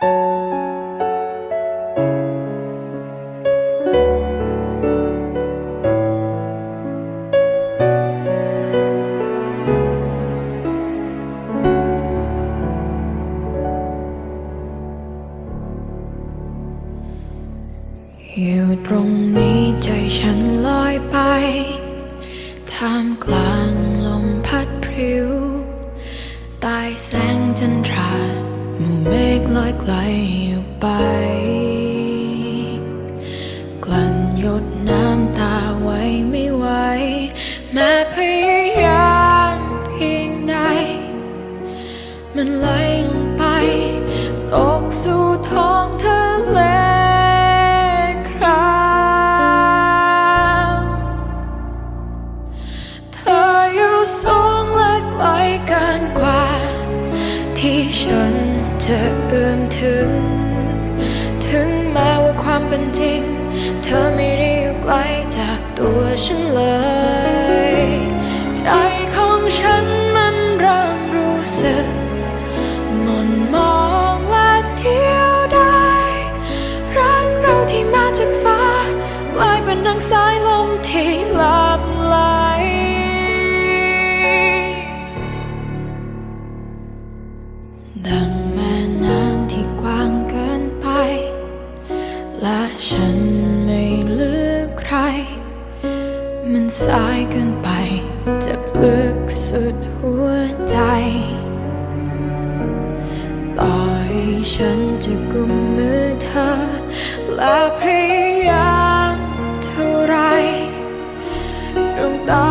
อยู่ตรงนี้ใจฉันลอยไป ท่ามกลางลมพัดพริ้ว ไกลไป นจะเอื้อมถึง ถึงแม้ว่าความเป็นจริง เธอไม่ได้อยู่ไกลจากตัวฉันเลย ใจของฉันมันเริ่มรู้สึกหมนมองและเดียวดายรักเราที่มาจากฟ้ากลายเป็นดังสายลมที่ลับ เกินไป เจะลึกสุดหัวใจ ต่อให้ฉันจะกุมมือเธอ และพยายามเท่าไรดวงตา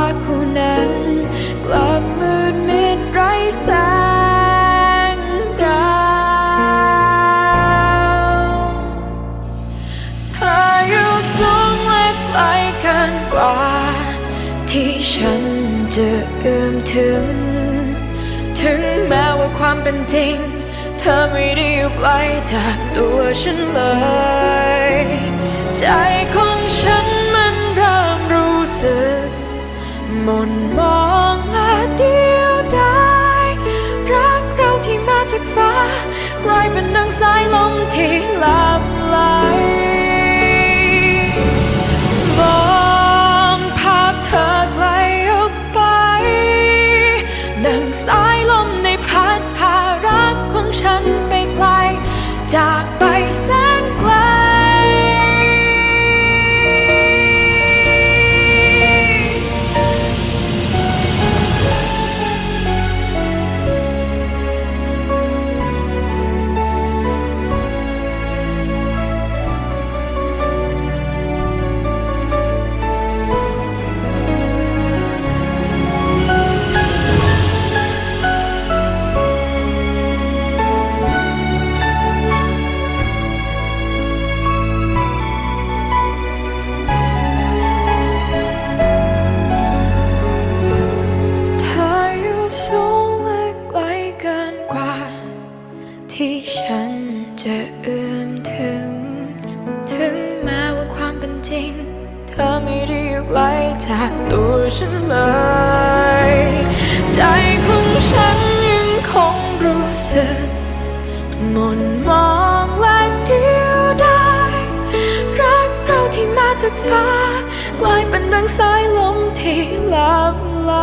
ฉันจะเอื้อมถึง ถึงแม้ว่าความเป็นจริง เธอไม่ได้อยู่ไกลจากตัวฉันเลย ใจของฉันมันเริ่มรู้สึกหมนมองและเดียวดายรักเราที่มาจากฟ้ากลายเป็นดังสายลมที่ลับไหล จา จะเอื้อมถึง ถึงแม้ว่าความเป็นจริง เธอไม่ได้อยู่ไกลจากตัวฉันเลย ใจของฉันยังคงรู้สึกหมนมองและเดียวดายรักเราที่มาจากฟ้า กลายเป็นดังสายลมที่ลับไหล